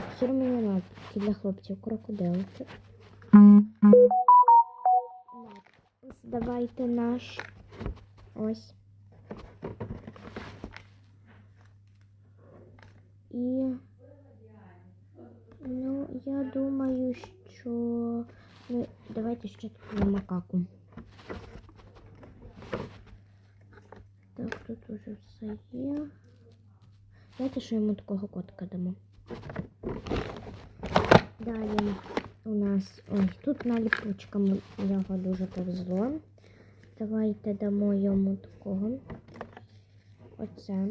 Так, фірмені лапки для хлопців, крокодилки. Ось Давайте наш ось. І ну, я думаю, що ну, давайте ще таку макаку. Так, тут уже все є. Давайте що йому такого котика дамо. Далі у нас ой, тут наліпучками його дуже повезло. Давайте дамо йому такого. Оце.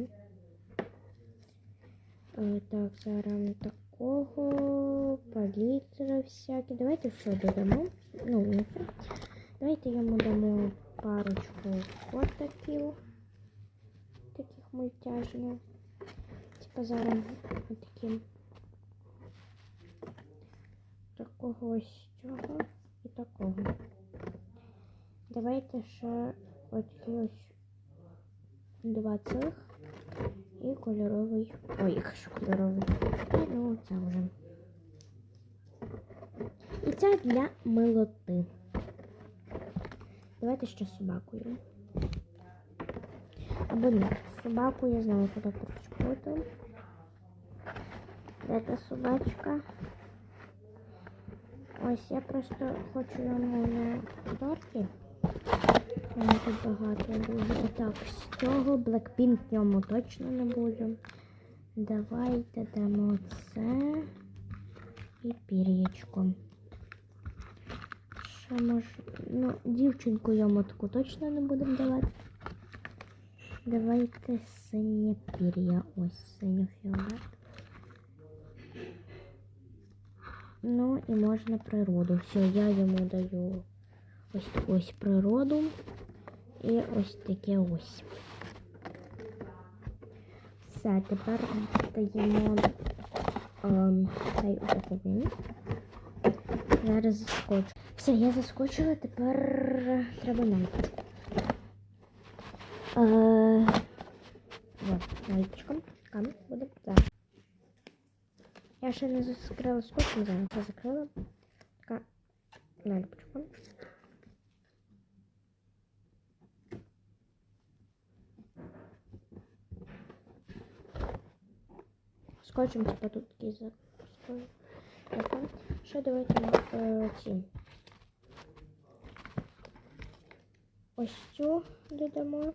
Е, Так, зараз такого, палітра всякі. Давайте все додамо. Ну. Давайте йому дамо парочку котиків. Таких мультяжних. Типа зараз отакі. Такого ось цього і такого. Давайте ще оці ось два цих і кольоровий. Ой, ж кольоровий. І ну це вже. І це для милоти. Давайте ще собакою. Або ні, собаку я знаю, куди причепити. Де та собачка? Ось я просто хочу йому не торти. Йому тут багато дуже. Так, з цього Blackpink йому точно не буду. Давайте дамо це і пір'ячко. Ще може. Ну, дівчинку йому таку точно не будемо давати. Давайте синє пір'я. Ось синьо фіолет. Ну і можна природу. Все, я йому даю ось ось природу і ось таке ось. Все, тепер даємо ем, цей упаковин. Зараз заскочу. Все, я заскочила, тепер треба найточку. Е, вот, найточка. Камінь буде. Зараз. Я ще не закрила скотчем, зараз я закрила. Така наліпочка. Скотчем типа тут такий запускаю. Ще давайте е, ці. Ось цю додамо.